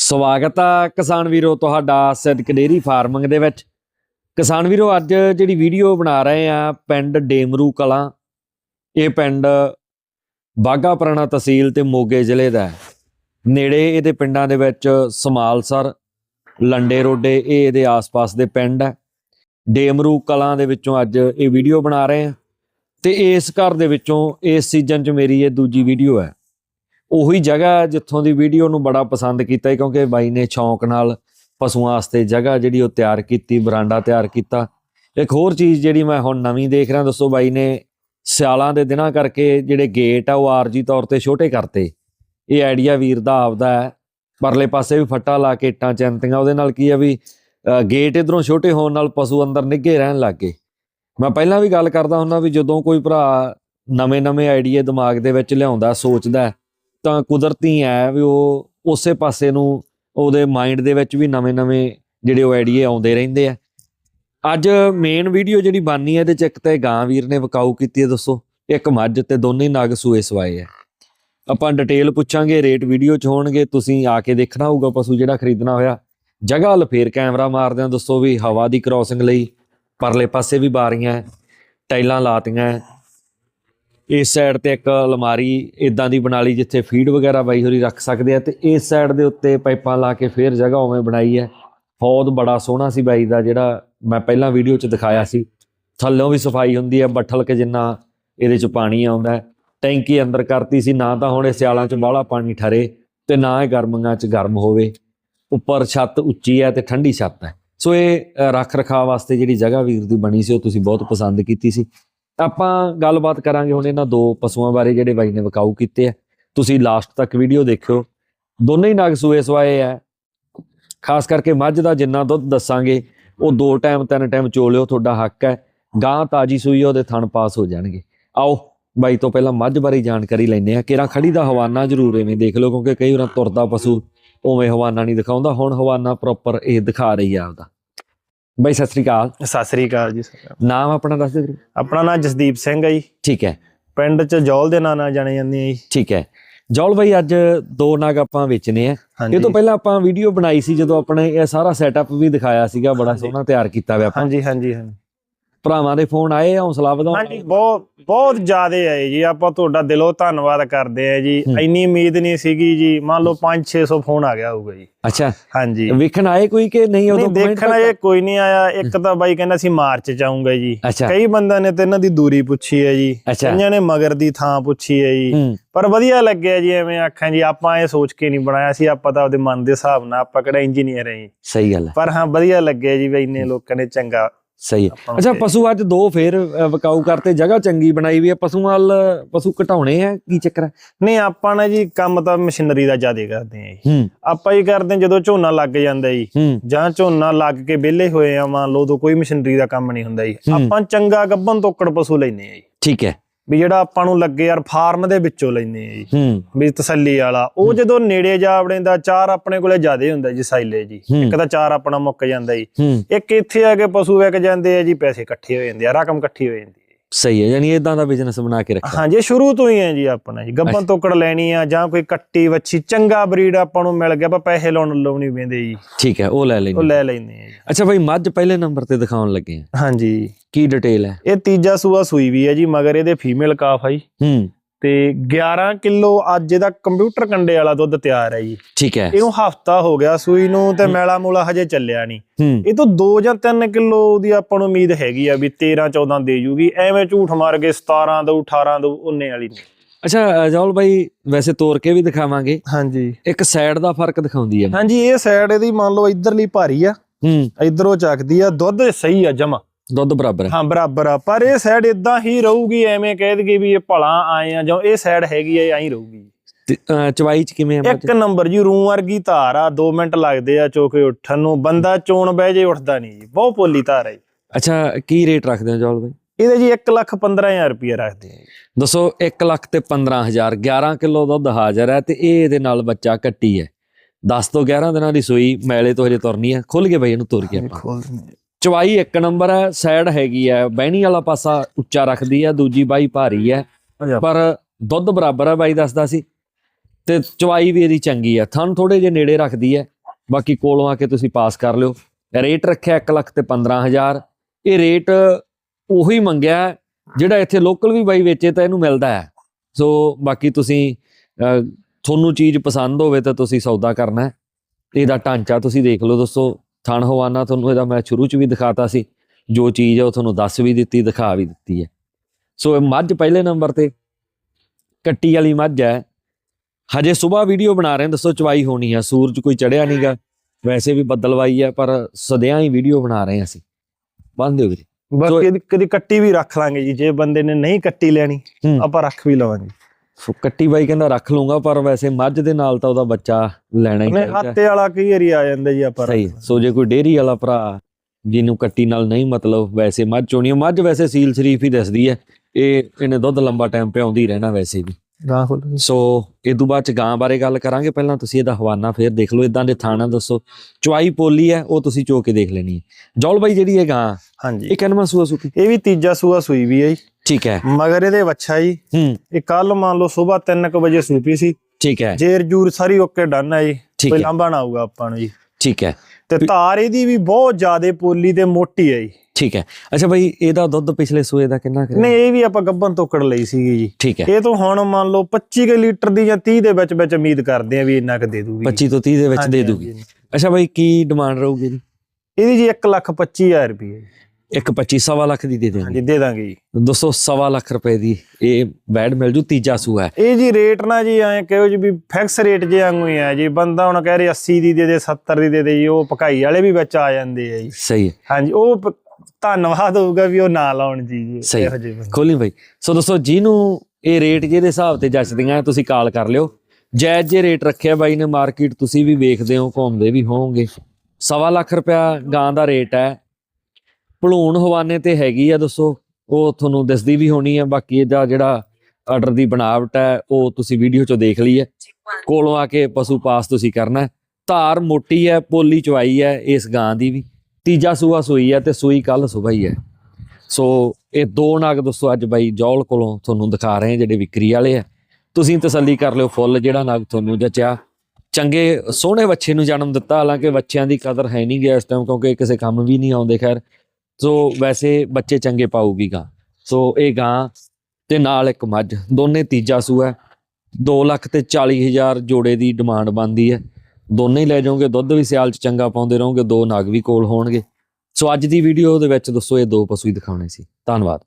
ਸਵਾਗਤ ਆ ਕਿਸਾਨ ਵੀਰੋ ਤੁਹਾਡਾ ਸਿਦਕ ਡੇਰੀ ਫਾਰਮਿੰਗ ਦੇ ਵਿੱਚ। ਕਿਸਾਨ ਵੀਰੋ, ਅੱਜ ਜਿਹੜੀ ਵੀਡੀਓ ਬਣਾ ਰਹੇ ਆ ਪਿੰਡ ਡੇਮਰੂ ਕਲਾਂ, ਇਹ ਪਿੰਡ ਬਾਗਾ ਪੁਰਾਣਾ ਤਹਿਸੀਲ ਤੇ ਮੋਗੇ ਜ਼ਿਲ੍ਹੇ ਦਾ ਹੈ। ਨੇੜੇ ਇਹਦੇ ਪਿੰਡਾਂ ਦੇ ਵਿੱਚ ਸਮਾਲਸਰ, ਲੰਡੇ ਰੋਡੇ, ਇਹ ਇਹਦੇ ਆਸ-ਪਾਸ ਦੇ ਪਿੰਡ ਹੈ। ਡੇਮਰੂ ਕਲਾਂ ਦੇ ਵਿੱਚੋਂ ਅੱਜ ਇਹ ਵੀਡੀਓ ਬਣਾ ਰਹੇ ਆ ਤੇ ਇਸ ਘਰ ਦੇ ਵਿੱਚੋਂ ਇਸ ਸੀਜ਼ਨ 'ਚ ਮੇਰੀ ਇਹ ਦੂਜੀ ਵੀਡੀਓ ਹੈ। ਉਹੀ ਜਗ੍ਹਾ ਹੈ ਜਿੱਥੋਂ ਦੀ ਵੀਡੀਓ ਨੂੰ ਬੜਾ ਪਸੰਦ ਕੀਤਾ ਕਿਉਂਕਿ ਬਾਈ ਨੇ ਸ਼ੌਂਕ ਨਾਲ ਪਸ਼ੂਆਂ ਵਾਸਤੇ ਜਗ੍ਹਾ ਜਿਹੜੀ ਉਹ ਤਿਆਰ ਕੀਤੀ, ਬਰਾਂਡਾ ਤਿਆਰ ਕੀਤਾ। ਇੱਕ ਹੋਰ ਚੀਜ਼ ਜਿਹੜੀ ਮੈਂ ਹੁਣ ਨਵੀਂ ਦੇਖ ਰਿਹਾ, ਦੱਸੋ ਬਾਈ ਨੇ ਸਿਆਲਾਂ ਦੇ ਦਿਨਾਂ ਕਰਕੇ ਜਿਹੜੇ ਗੇਟ ਆ, ਉਹ ਆਰਜੀ ਤੌਰ ਤੇ ਛੋਟੇ ਕਰਤੇ। ਇਹ ਆਈਡੀਆ ਵੀਰ ਦਾ ਆਪਦਾ ਹੈ। ਪਰਲੇ ਪਾਸੇ ਵੀ ਫੱਟਾ ਲਾ ਕੇ ਇੱਟਾਂ ਚੈਂਤੀਆਂ ਉਹਦੇ ਨਾਲ ਕੀ ਆ ਵੀ ਗੇਟ ਇਧਰੋਂ ਛੋਟੇ ਹੋਣ ਨਾਲ ਪਸ਼ੂ ਅੰਦਰ ਨਿੱਘੇ ਰਹਿਣ ਲੱਗ ਗਏ। ਮੈਂ ਪਹਿਲਾਂ ਵੀ ਗੱਲ ਕਰਦਾ ਹੁੰਦਾ ਵੀ ਜਦੋਂ ਕੋਈ ਭਰਾ ਨਵੇਂ-ਨਵੇਂ ਆਈਡੀਏ ਦਿਮਾਗ ਦੇ ਵਿੱਚ ਲਿਆਉਂਦਾ, ਸੋਚਦਾ ਤਾਂ ਕੁਦਰਤੀ ਹੈ ਵੀ ਉਹ ਉਸੇ ਪਾਸੇ ਨੂੰ ਉਹਦੇ ਮਾਈਂਡ ਦੇ ਵਿੱਚ ਵੀ ਨਵੇਂ-ਨਵੇਂ ਜਿਹੜੇ ਉਹ ਆਈਡੀਆ ਆਉਂਦੇ ਰਹਿੰਦੇ ਆ। ਅੱਜ ਮੇਨ ਵੀਡੀਓ ਜਿਹੜੀ ਬਾਨੀ ਹੈ ਇਹਦੇ ਚ ਇੱਕ ਤੇ ਗਾਂ ਵੀਰ ਨੇ ਵਕਾਊ ਕੀਤੀ ਹੈ ਦੱਸੋ। ਇੱਕ ਮੱਝ ਤੇ ਦੋਨੇ ਹੀ ਨਗ ਸੂਏ ਸਵਾਏ ਆ। ਆਪਾਂ ਡਿਟੇਲ ਪੁੱਛਾਂਗੇ ਰੇਟ ਵੀਡੀਓ ਚ ਹੋਣਗੇ, ਤੁਸੀਂ ਆ ਕੇ ਦੇਖਣਾ ਹੋਊਗਾ ਪਸ਼ੂ ਜਿਹੜਾ ਖਰੀਦਣਾ ਹੋਇਆ। ਜਗ੍ਹਾ ਲਫੇਰ ਕੈਮਰਾ ਮਾਰਦੇ ਆ ਦੱਸੋ ਵੀ ਹਵਾ ਦੀ ਕ੍ਰਾਸਿੰਗ ਲਈ ਪਰਲੇ ਪਾਸੇ ਵੀ ਬਾਰੀਆਂ, ਟਾਈਲਾਂ ਲਾਤੀਆਂ ਇਸ ਸਾਈਡ ਤੇ ਇੱਕ ਅਲਮਾਰੀ ਇਦਾਂ ਦੀ ਬਣਾ ਲਈ ਜਿੱਥੇ ਫੀਡ ਵਗੈਰਾ ਬਾਈ ਹੋਰੀ ਰੱਖ ਸਕਦੇ ਆ ਤੇ ਇਸ ਸਾਈਡ ਦੇ ਉੱਤੇ ਪਾਈਪਾਂ ਲਾ ਕੇ ਫੇਰ ਜਗ੍ਹਾ ਉਵੇਂ ਬਣਾਈ ਹੈ। ਹੌਦ ਬੜਾ ਸੋਹਣਾ ਸੀ ਬਾਈ ਦਾ ਜਿਹੜਾ ਮੈਂ ਪਹਿਲਾਂ ਵੀਡੀਓ 'ਚ ਦਿਖਾਇਆ ਸੀ। ਥੱਲੋਂ ਵੀ ਸਫ਼ਾਈ ਹੁੰਦੀ ਹੈ, ਬੱਠਲ ਕੇ ਜਿੰਨਾ ਇਹਦੇ 'ਚ ਪਾਣੀ ਆਉਂਦਾ ਹੈ। ਟੈਂਕੀ ਅੰਦਰ ਕਰਤੀ ਸੀ, ਨਾ ਤਾਂ ਹੁਣ ਇਹ ਸਿਆਲਾਂ 'ਚ ਬਾਹਲਾ ਪਾਣੀ ਠਰੇ ਤੇ ਨਾ ਇਹ ਗਰਮੀਆਂ 'ਚ ਗਰਮ ਹੋਵੇ। ਉੱਪਰ ਛੱਤ ਉੱਚੀ ਹੈ ਤੇ ਠੰਡੀ ਛੱਤ ਹੈ। ਸੋ ਇਹ ਰੱਖ ਰਖਾਅ ਵਾਸਤੇ ਜਿਹੜੀ ਜਗ੍ਹਾ ਵੀਰ ਦੀ ਬਣੀ ਸੀ, ਉਹ ਤੁਸੀਂ ਬਹੁਤ ਪਸੰਦ ਕੀਤੀ ਸੀ। ਆਪਾਂ ਗੱਲਬਾਤ ਕਰਾਂਗੇ ਹੁਣ ਇਹਨਾਂ ਦੋ ਪਸ਼ੂਆਂ ਬਾਰੇ ਜਿਹੜੇ ਬਾਈ ਨੇ ਵਿਕਾਊ ਕੀਤੇ ਆ। ਤੁਸੀਂ ਲਾਸਟ ਤੱਕ ਵੀਡੀਓ ਦੇਖਿਓ। ਦੋਨੇ ਹੀ ਨਗ ਸੂਏ ਸਵਾਏ ਆ। ਖਾਸ ਕਰਕੇ ਮੱਝ ਦਾ ਜਿੰਨਾ ਦੁੱਧ ਦੱਸਾਂਗੇ, ਉਹ ਦੋ ਟਾਈਮ ਤਿੰਨ ਟਾਈਮ ਚੋਲਿਓ ਤੁਹਾਡਾ ਹੱਕ ਹੈ। ਗਾਂ ਤਾਜੀ ਸੂਈ ਉਹਦੇ ਥਣ ਪਾਸ ਹੋ ਜਾਣਗੇ। ਆਓ ਬਾਈ ਤੋਂ ਪਹਿਲਾਂ ਮੱਝ ਬਾਰੇ ਜਾਣਕਾਰੀ ਲੈਂਦੇ ਆ ਕਿਹੜਾ ਖੜੀ ਦਾ ਹਵਾਨਾ ਜ਼ਰੂਰ ਐਵੇਂ ਦੇਖ ਲਓ, ਕਿਉਂਕਿ ਕਈ ਵਾਰ ਤੁਰਦਾ ਪਸ਼ੂ ਉਵੇਂ ਹਵਾਨਾ ਨਹੀਂ ਦਿਖਾਉਂਦਾ। ਹੁਣ ਹਵਾਨਾ ਪ੍ਰੋਪਰ ਇਹ ਦਿਖਾ ਰਹੀ ਆ ਆਪਦਾ। ਬਾਈ ਸਤਿ ਸ੍ਰੀ ਅਕਾਲ। ਸਤਿ ਸ੍ਰੀ ਅਕਾਲ ਜੀ। ਨਾਮ ਆਪਣਾ ਦੱਸ ਦਿਓ। ਆਪਣਾ ਨਾਮ ਜਸਦੀਪ ਸਿੰਘ ਹੈ ਜੀ। ਠੀਕ ਹੈ। ਪਿੰਡ ਚ ਜੌਲ ਦੇ ਨਾਂ ਨਾਲ ਜਾਣੇ ਜਾਂਦੇ ਆ ਜੀ। ਠੀਕ ਹੈ। ਜੌਲ ਭਾਈ ਅੱਜ ਦੋ ਨਗ ਆਪਾਂ ਵੇਚਨੇ ਆ। ਇਹ ਤੋਂ ਪਹਿਲਾਂ ਆਪਾਂ ਵੀਡੀਓ ਬਣਾਈ ਸੀ ਜਦੋਂ ਆਪਣੇ ਇਹ ਸਾਰਾ ਸੈਟਅਪ ਵੀ ਦਿਖਾਇਆ ਸੀਗਾ ਬੜਾ। ਸੋਹਣਾ ਤਿਆਰ ਕੀਤਾ ਹੋਇਆ ਆਪਾਂ। ਹਾਂਜੀ ਹਾਂਜੀ ਹਾਂਜੀ। ਭਰਾਵਾਂ ਦੇ ਫੋਨ ਆਏ ਹੌਸਲਾ ਵਧਾਉਣ ਹਾਂਜੀ ਬਹੁਤ ਬਹੁਤ ਜ਼ਿਆਦੇ ਆਏ ਜੀ। ਆਪਾਂ ਤੁਹਾਡਾ ਦਿਲੋਂ ਧੰਨਵਾਦ ਕਰਦੇ ਆ ਜੀ। ਇੰਨੀ ਉਮੀਦ ਨਹੀਂ ਸੀਗੀ ਜੀ। ਮੰਨ ਲਓ 5-600 ਫੋਨ ਆ ਗਿਆ ਹੋਊਗਾ ਜੀ। ਅੱਛਾ। ਹਾਂਜੀ। ਵੇਖਣ ਆਏ ਕੋਈ ਕਿ ਨਹੀਂ ਉਦੋਂ ਦੇਖਣ ਇਹ ਕੋਈ ਨਹੀਂ ਆਇਆ। ਇੱਕ ਤਾਂ ਬਾਈ ਕਹਿੰਦਾ ਸੀ ਮਾਰਚ ਚ ਆਉਂਗਾ ਜੀ। ਕਈ ਬੰਦਿਆਂ ਨੇ ਤੇ ਇਹਨਾਂ ਦੀ ਦੂਰੀ ਪੁੱਛੀ ਹੈ ਜੀ। ਕਈਆਂ ਨੇ ਮਗਰ ਦੀ ਥਾਂ ਪੁੱਛੀ ਹੈ ਜੀ। ਪਰ ਵਧੀਆ ਲੱਗਿਆ ਜੀ ਐਵੇਂ ਆਖਾਂ ਜੀ। ਆਪਾਂ ਇਹ ਸੋਚ ਕੇ ਨਹੀਂ ਬਣਾਇਆ ਸੀ। ਆਪਾਂ ਤਾਂ ਆਪਦੇ ਮਨ ਦੇ ਹਿਸਾਬ ਨਾਲ ਆਪਾਂ ਕਿਹੜਾ ਇੰਜੀਨੀਅਰ ਹੈ ਜੀ। ਸਹੀ ਗੱਲ ਹੈ। ਪਰ ਹਾਂ ਵਧੀਆ ਲੱਗਿਆ ਜੀ ਵੀ ਇੰਨੇ ਲੋਕਾਂ ਨੇ ਚੰਗਾ ਸਹੀ ਹੈ। ਅੱਛਾ ਪਸ਼ੂ ਅੱਜ ਦੋ ਫੇਰ ਵਕਾਊ ਕਰਤੇ ਜਗ੍ਹਾ ਚੰਗੀ ਬਣਾਈ ਵੀ ਹੈ ਪਸ਼ੂਆਂ ਵੱਲ ਪਸ਼ੂ ਘਟਾਉਣੇ ਆ ਕੀ ਚੱਕਰ ਹੈ? ਨਹੀਂ ਆਪਾਂ ਨਾ ਜੀ ਕੰਮ ਤਾਂ ਮਸ਼ੀਨਰੀ ਦਾ ਜ਼ਿਆਦਾ ਕਰਦੇ ਆ ਜੀ। ਆਪਾਂ ਹੀ ਕਰਦੇ ਜਦੋਂ ਝੋਨਾ ਲੱਗ ਜਾਂਦਾ ਜੀ ਜਾਂ ਝੋਨਾ ਲੱਗ ਕੇ ਵਿਹਲੇ ਹੋਏ ਆ ਮੰਨ ਲਓ ਕੋਈ ਮਸ਼ੀਨਰੀ ਦਾ ਕੰਮ ਨਹੀਂ ਹੁੰਦਾ ਜੀ। ਆਪਾਂ ਚੰਗਾ ਗੱਭਣ ਤੋਕੜ ਪਸ਼ੂ ਲੈਨੇ ਆ ਜੀ। ਠੀਕ ਹੈ। ਵੀ ਜਿਹੜਾ ਆਪਾਂ ਨੂੰ ਲੱਗੇ ਯਾਰ ਫਾਰਮ ਦੇ ਵਿੱਚੋਂ ਲੈਨੇ ਆ ਜੀ। ਵੀ ਤਸੱਲੀ ਵਾਲਾ। ਉਹ ਜਦੋਂ ਨੇੜੇ ਜਾ ਵੜੇਂਦਾ ਚਾਰ ਆਪਣੇ ਕੋਲੇ ਜ਼ਿਆਦੇ ਹੁੰਦਾ ਜੀ ਸਾਈਲੇ ਜੀ। ਇੱਕ ਤਾਂ ਚਾਰ ਆਪਣਾ ਮੁੱਕ ਜਾਂਦਾ ਜੀ। ਇੱਕ ਇੱਥੇ ਆ ਕੇ ਪਸ਼ੂ ਵਿਕ ਜਾਂਦੇ ਆ ਜੀ ਪੈਸੇ ਇਕੱਠੇ ਹੋ ਜਾਂਦੇ ਆ ਰਕਮ ਇਕੱਠੀ ਹੋ ਜਾਂਦੀ। ਸਹੀ ਹੈ ਯਾਨੀ ਇਦਾਂ ਦਾ ਬਿਜ਼ਨਸ ਬਣਾ ਕੇ ਰੱਖਿਆ। ਹਾਂਜੀ ਇਹ ਸ਼ੁਰੂ ਤੋਂ ਹੀ ਹੈ ਜੀ ਆਪਣਾ ਜੀ। ਗੱਬਨ ਤੋਕੜ ਲੈਣੀ ਆ ਜਾਂ ਕੋਈ ਕੱਟੀ ਵੱਛੀ ਚੰਗਾ ਬਰੀਡ ਆਪਾਂ ਨੂੰ ਮਿਲ ਗਿਆ ਆਪਾਂ ਪੈਸੇ ਲਾਉਣ ਲਾਉਣੀ ਪੈਂਦੇ ਜੀ। ਠੀਕ ਹੈ ਉਹ ਲੈ ਉਹ ਲੈਣੀ ਲੈ ਲੈਂਦੇ ਆ ਜੀ। ਅੱਛਾ ਭਾਈ ਮੱਝ ਪਹਿਲੇ ਨੰਬਰ ਤੇ ਦਿਖਾਉਣ ਲੱਗੇ ਆ। ਹਾਂਜੀ। ਕੀ ਡਿਟੇਲ ਹੈ? ਇਹ ਤੀਜਾ ਸੂਆ ਸੂਈ ਵੀ ਹੈ ਜੀ ਮਗਰ ਇਹਦੇ ਫੀਮੇਲ ਕਾਫ ਆ ਜੀ। ਹੂੰ। ਤੇ 11 ਕਿਲੋ ਅੱਜ ਇਹਦਾ ਕੰਪਿਊਟਰ ਕੰਡੇ ਵਾਲਾ ਦੁੱਧ ਤਿਆਰ ਹੈ ਜੀ। ਠੀਕ ਹੈ। ਇਹਨੂੰ ਹਫਤਾ ਹੋ ਗਿਆ ਸੂਈ ਨੂੰ ਤੇ ਮੈਲਾ ਮੂਲਾ ਹਜੇ ਚੱਲਿਆ ਨਹੀਂ। ਇਹ ਤੋਂ 2 ਜਾਂ 3 ਕਿਲੋ ਦੀ ਆਪਾਂ ਨੂੰ ਉਮੀਦ ਹੈਗੀ ਆ ਵੀ 13 14 ਦੇ ਜੂਗੀ। ਐਵੇਂ ਝੂਠ ਮਾਰ ਕੇ 17 ਦਊ 18 ਦਊ ਉਹਨੇ ਵਾਲੀ ਨਹੀਂ। ਅੱਛਾ ਜੌਲ ਭਾਈ ਵੈਸੇ ਤੋੜ ਕੇ ਵੀ ਦਿਖਾਵਾਂਗੇ। ਹਾਂਜੀ। ਇੱਕ ਸਾਈਡ ਦਾ ਫ਼ਰਕ ਦਿਖਾਉਂਦੀ ਹੈ। ਹਾਂਜੀ ਇਹ ਸਾਈਡ ਇਹਦੀ ਮੰਨ ਲਓ ਇਧਰਲੀ ਭਾਰੀ ਆ। ਹੂੰ। ਇਧਰੋਂ ਚੱਕਦੀ ਆ। ਦੁੱਧ ਸਹੀ ਆ ਜਮਾ। ਦੁੱਧ ਬਰਾਬਰ ਹੈ। ਹਾਂ ਬਰਾਬਰ ਆ। ਪਰ ਇਹ ਸਾਈਡ ਇਦਾਂ ਹੀ ਰਹੂਗੀ ਐਵੇਂ ਕਹਿ ਦਈਏ ਵੀ ਇਹ ਭਲਾ ਆਏ ਆ ਜਾਂ ਇਹ ਸਾਈਡ ਹੈਗੀ ਆ ਇਹ ਐਂ ਰਹੂਗੀ। ਚਵਾਈ ਚ ਕਿਵੇਂ ਇੱਕ ਨੰਬਰ ਜੀ ਰੂ ਵਰਗੀ ਧਾਰ ਆ 2 ਮਿੰਟ ਲੱਗਦੇ ਆ ਚੋਕੇ ਉੱਠਣ ਨੂੰ। ਬੰਦਾ ਚੋਣ ਬਹਿ ਜੇ ਉੱਠਦਾ ਨਹੀਂ ਜੀ। ਬਹੁਤ ਪੋਲੀ ਧਾਰ ਹੈ। ਅੱਛਾ ਕੀ ਰੇਟ ਰੱਖਦੇ ਹੋ ਜੌਲ ਭਾਈ ਇਹਦੇ ਜੀ 1 ਲੱਖ 15000 ਰੁਪਏ ਰੱਖਦੇ ਆ। ਦੱਸੋ 1 ਲੱਖ ਤੇ 15000 11 ਕਿਲੋ ਦੁੱਧ ਹਾਜ਼ਰ ਹੈ ਤੇ ਇਹ ਇਹਦੇ ਨਾਲ ਬੱਚਾ ਕੱਟੀ ਹੈ। 10 ਤੋਂ 11 ਦਿਨਾਂ ਦੀ ਸੂਈ ਮੈਲੇ ਤੋਂ ਹਜੇ ਤੁਰਨੀ ਹੈ। ਖੁੱਲ ਕੇ ਬਈ ਇਹਨੂੰ ਤੁਰ ਕੇ ਆਪਾਂ। ਚਵਾਈ ਇੱਕ ਨੰਬਰ ਹੈ ਸਾਈਡ ਹੈਗੀ ਹੈ ਬਹਿਣੀ ਵਾਲਾ ਪਾਸਾ ਉੱਚਾ ਰੱਖਦੀ ਹੈ ਦੂਜੀ ਬਾਈ ਭਾਰੀ ਹੈ। ਪਰ ਦੁੱਧ ਬਰਾਬਰ ਹੈ ਬਾਈ ਦੱਸਦਾ ਸੀ। ਤੇ ਚਵਾਈ ਵੀ ਇਹਦੀ ਚੰਗੀ ਆ ਥਣ ਥੋੜੇ ਜਿਹੇ ਨੇੜੇ ਰੱਖਦੀ ਹੈ ਬਾਕੀ ਕੋਲੋਂ ਆ ਕੇ ਤੁਸੀਂ ਪਾਸ ਕਰ ਲਿਓ। ਰੇਟ ਰੱਖਿਆ 1 ਲੱਖ ਤੇ 15000 ਇਹ ਰੇਟ ਉਹੀ ਮੰਗਿਆ ਹੈ ਜਿਹੜਾ ਇੱਥੇ ਲੋਕਲ ਵੀ ਬਾਈ ਵੇਚੇ ਤਾਂ ਇਹਨੂੰ ਮਿਲਦਾ ਹੈ। ਸੋ ਬਾਕੀ ਤੁਸੀਂ ਤੁਹਾਨੂੰ ਚੀਜ਼ ਪਸੰਦ ਹੋਵੇ ਤਾਂ ਤੁਸੀਂ ਸੌਦਾ ਕਰਨਾ ਹੈ। ਇਹਦਾ ਢਾਂਚਾ ਤੁਸੀਂ ਦੇਖ ਲਓ ਦੋਸਤੋ। ਥਣ ਹਵਾਨਾ ਤੁਹਾਨੂੰ ਇਹਦਾ ਮੈਂ ਸ਼ੁਰੂ ਚ ਵੀ ਦਿਖਾਤਾ ਸੀ। ਜੋ ਚੀਜ਼ ਹੈ ਉਹ ਤੁਹਾਨੂੰ ਦੱਸ ਵੀ ਦਿੱਤੀ ਦਿਖਾ ਵੀ ਦਿੱਤੀ ਹੈ। ਸੋ ਇਹ ਮੱਝ ਪਹਿਲੇ ਨੰਬਰ ਤੇ। ਕੱਟੀ ਵਾਲੀ ਮੱਝ ਹੈ। ਹਜੇ ਸਵੇਰ ਵੀਡੀਓ ਬਣਾ ਰਹੇ ਹਾਂ ਦੱਸੋ ਚਵਾਈ ਹੋਣੀ ਆ। ਸੂਰਜ ਕੋਈ ਚੜਿਆ ਨਹੀਂਗਾ ਵੈਸੇ ਵੀ ਬੱਦਲਵਾਈ ਹੈ ਪਰ ਸਦਿਆਂ ਹੀ ਵੀਡੀਓ ਬਣਾ ਰਹੇ ਹਾਂ ਅਸੀਂ। ਬੰਦ ਹੋ ਵੀਰੇ ਬਾਕੀ ਕਦੀ ਕੱਟੀ ਵੀ ਰੱਖ ਲਾਂਗੇ ਜੀ। ਜੇ ਬੰਦੇ ਨੇ ਨਹੀਂ ਕੱਟੀ ਲੈਣੀ। ਆਪਾਂ ਰੱਖ ਵੀ ਲਵਾਂਗੇ। ਸੋ ਕੱਟੀ ਬਾਈ ਕਹਿੰਦਾ ਰੱਖ ਲੂੰਗਾ ਪਰ ਵੈਸੇ ਮੱਝ ਦੇ ਨਾਲ ਤਾਂ ਉਹਦਾ ਬੱਚਾ ਲੈਣਾ ਹੀ ਚਾਹੀਦਾ। ਹੱਤੇ ਵਾਲਾ ਕਈ ਵਾਰੀ ਆ ਜਾਂਦਾ ਜੀ ਆਪਾਂ ਸਹੀ। ਸੋ ਜੇ ਕੋਈ ਡੇਰੀ ਵਾਲਾ ਭਰਾ ਜਿਹਨੂੰ ਕੱਟੀ ਨਾਲ ਨਹੀਂ ਮਤਲਬ ਵੈਸੇ ਮੱਝ ਚੋਣੀ ਮੱਝ ਵੈਸੇ ਸੀਲ ਸ਼ਰੀਫ ਹੀ ਦੱਸਦੀ ਹੈ। ਇਹ ਇਹਨੇ ਦੁੱਧ ਲੰਬਾ ਟਾਈਮ ਪਿਆਉਂਦੀ ਰਹਿਣਾ ਵੈਸੇ ਵੀ। ਰਾਹੁਲ। ਸੋ ਇਹ ਤੋਂ ਬਾਅਦ ਚ ਗਾਂ ਬਾਰੇ ਗੱਲ ਕਰਾਂਗੇ। ਪਹਿਲਾਂ ਤੁਸੀਂ ਇਹਦਾ ਹਵਾਨਾ ਫੇਰ ਦੇਖ ਲਓ ਇਦਾਂ ਦੇ ਥਾਣਾ ਦੱਸੋ। ਚੁਆਈ ਪੋਲੀ ਹੈ ਉਹ ਤੁਸੀਂ ਚੋ ਕੇ ਦੇਖ ਲੈਣੀ ਹੈ। ਜੌਲ ਬਾਈ ਜਿਹੜੀ ਇਹ ਗਾਂ ਹਾਂਜੀ। ਇਹ ਕਿੰਨਵਾਂ ਸੂਆ ਸੁਪੀ ਇਹ ਵੀ ਤੀਜਾ ਸੂਆ ਸੂਈ ਵੀ ਹੈ ਜੀ। ਠੀਕ ਹੈ। ਮਗਰ ਇਹਦੇ ਵੱਛਾ ਜੀ। ਹੂੰ। ਇਹ ਕੱਲ ਮੰਨ ਲਓ ਸਵੇਰ 3:00 ਵਜੇ ਸੂਪੀ ਸੀ। ਠੀਕ ਹੈ। ਜੇਰ ਜੂਰ ਸਾਰੀ ਓਕੇ ਡਨ ਹੈ ਜੀ। ਕੋਈ ਲਾਂਭਾ ਨਾ ਆਊਗਾ ਆਪਾਂ ਨੂੰ ਜੀ। ਠੀਕ ਹੈ। ਤੇ ਧਾਰ ਇਹਦੀ ਵੀ ਬਹੁਤ ਜ਼ਿਆਦੇ ਪੋਲੀ ਤੇ ਮੋਟੀ ਹੈ ਜੀ। ਠੀਕ ਹੈ। ਅੱਛਾ ਬਾਈ ਇਹਦਾ ਦੁੱਧ ਪਿਛਲੇ ਸੂਏ ਦਾ ਕਿੰਨਾ ਕਰਿਆ ਨਹੀਂ ਇਹ ਵੀ ਆਪਾਂ ਗੱਬਨ ਤੋਕੜ ਲਈ ਸੀਗੀ ਜੀ। ਠੀਕ ਹੈ। ਇਹ ਤੋਂ ਹੁਣ ਮੰਨ ਲਓ 25 ਕੁ ਲੀਟਰ ਦੀ ਜਾਂ 30 ਦੇ ਵਿੱਚ ਵਿੱਚ ਉਮੀਦ ਕਰਦੇ ਆ ਵੀ ਇੰਨਾ ਕੁ ਦੇ ਦੂਗੀ। 25 ਤੋਂ 30 ਦੇ ਵਿੱਚ ਦੇ ਦੂਗੀ। ਅੱਛਾ ਬਾਈ ਕੀ ਡਿਮਾਂਡ ਰਹੂਗੀ ਜੀ ਇਹਦੀ ਜੀ 1 ਲੱਖ 25000 ਰੁਪਏ ਇੱਕ 25 ਸਵਾ ਲੱਖ ਦੀ ਦੇ ਦੇਣਗੇ ਹਾਂਜੀ ਦੇ ਦਾਂਗੇ ਜੀ। ਦੋਸਤੋ ਸਵਾ ਲੱਖ ਰੁਪਏ ਦੀ ਇਹ ਬੈਡ ਮਿਲ ਜੂ ਤੀਜਾ ਸੂਆ ਹੈ। ਇਹ ਜੀ ਰੇਟ ਨਾ ਜੀ ਐਂ ਕਹੋ ਜੀ ਵੀ ਫਿਕਸ ਰੇਟ ਜੇ ਵਾਂਗੂ ਹੀ ਆ ਜੀ। ਬੰਦਾ ਹੁਣ ਕਹਿ ਰਿਹਾ 80 ਦੀ ਦੇ ਦੇ 70 ਦੀ ਦੇ ਦੇ ਜੀ ਉਹ ਪਕਾਈ ਵਾਲੇ ਵੀ ਵਿੱਚ ਆ ਜਾਂਦੇ ਆ ਜੀ। ਸਹੀ ਹੈ। ਹਾਂਜੀ ਉਹ ਧੰਨਵਾਦ ਹੋਊਗਾ ਵੀ ਉਹ ਨਾ ਲਾਉਣ ਜੀ ਜੀ। ਇਹੋ ਜਿਹੇ। ਖੋਲੀ ਬਾਈ। ਸੋ ਦੋਸਤੋ ਜਿਹਨੂੰ ਇਹ ਰੇਟ ਜਿਹਦੇ ਹਿਸਾਬ ਤੇ ਜੱਚਦੀਆਂ ਤੁਸੀਂ ਕਾਲ ਕਰ ਲਿਓ। ਜਾਇਜ਼ ਜੇ ਰੇਟ ਰੱਖਿਆ ਬਾਈ ਨੇ ਮਾਰਕੀਟ ਤੁਸੀਂ ਵੀ ਵੇਖਦੇ ਹੋ ਘੁੰਮਦੇ ਵੀ ਹੋਵੋਗੇ। ਸਵਾ ਲੱਖ ਰੁਪਇਆ ਗਾਂ ਦਾ ਰੇਟ ਹੈ। ਭਲੂਣ ਹਵਾਨੇ ਤੇ ਹੈਗੀ ਆ, ਦੱਸੋ। ਉਹ ਤੁਹਾਨੂੰ ਦਿਸਦੀ ਵੀ ਹੋਣੀ ਹੈ ਬਾਕੀ ਇਹਦਾ ਜਿਹੜਾ ਆਰਡਰ ਦੀ ਬਣਾਵਟ ਹੈ ਉਹ ਤੁਸੀਂ ਵੀਡੀਓ 'ਚੋਂ ਦੇਖ ਲਈ ਹੈ ਕੋਲੋਂ ਆ ਕੇ ਪਸ਼ੂ ਪਾਸ ਤੁਸੀਂ ਕਰਨਾ। ਹੈ। ਧਾਰ ਮੋਟੀ ਹੈ ਪੋਲੀ ਚਵਾਈ ਹੈ ਇਸ ਗਾਂ ਦੀ ਵੀ। ਤੀਜਾ ਸੂਆ ਸੂਈ ਹੈ ਤੇ ਸੂਈ ਕੱਲ ਸੁਬਹ ਹੀ ਹੈ ਸੋ ਇਹ ਦੋ ਨਾਗ ਦੋਸਤੋ ਅੱਜ ਬਾਈ ਜੌਲ ਕੋਲੋਂ ਤੁਹਾਨੂੰ ਦਿਖਾ ਰਹੇ ਹਾਂ ਜਿਹੜੇ ਵਿਕਰੀ ਵਾਲੇ ਆ। ਤੁਸੀਂ ਤਸੱਲੀ ਕਰ ਲਿਓ, ਫੁੱਲ ਜਿਹੜਾ ਨਾਗ ਤੁਹਾਨੂੰ ਜਚਿਆ। ਚੰਗੇ ਸੋਹਣੇ ਬੱਚੇ ਨੂੰ ਜਨਮ ਦਿੱਤਾ, ਹਾਲਾਂਕਿ ਬੱਚਿਆਂ ਦੀ ਕਦਰ ਹੈ ਨਹੀਂ ਗਿਆ ਇਸ ਟਾਈਮ ਕਿਉਂਕਿ ਕਿਸੇ ਕੰਮ ਵੀ ਨਹੀਂ ਆਉਂਦੇ, ਖੈਰ। ਸੋ ਵੈਸੇ ਬੱਚੇ ਚੰਗੇ ਪਾਊਗੀ ਗਾਂ। ਸੋ ਇਹ ਗਾਂ ਤੇ ਨਾਲ ਇੱਕ ਮੱਝ, ਦੋਨੇ ਤੀਜਾ ਸੂਆ 2 ਲੱਖ ਤੇ 40 ਹਜ਼ਾਰ ਜੋੜੇ ਦੀ ਡਿਮਾਂਡ ਬਣਦੀ ਹੈ। ਦੋਨੇ ਹੀ ਲੈ ਜਾਓਗੇ, ਦੁੱਧ ਵੀ ਸਿਆਲ ਚ ਚੰਗਾ ਪਾਉਂਦੇ ਰਹੋਗੇ, ਦੋ ਨਗ ਵੀ ਕੋਲ ਹੋਣਗੇ। ਸੋ ਅੱਜ ਦੀ ਵੀਡੀਓ ਦੇ ਵਿੱਚ ਦੱਸੋ, ਇਹ ਦੋ ਪਸ਼ੂ ਹੀ ਦਿਖਾਉਣੇ ਸੀ। ਧੰਨਵਾਦ।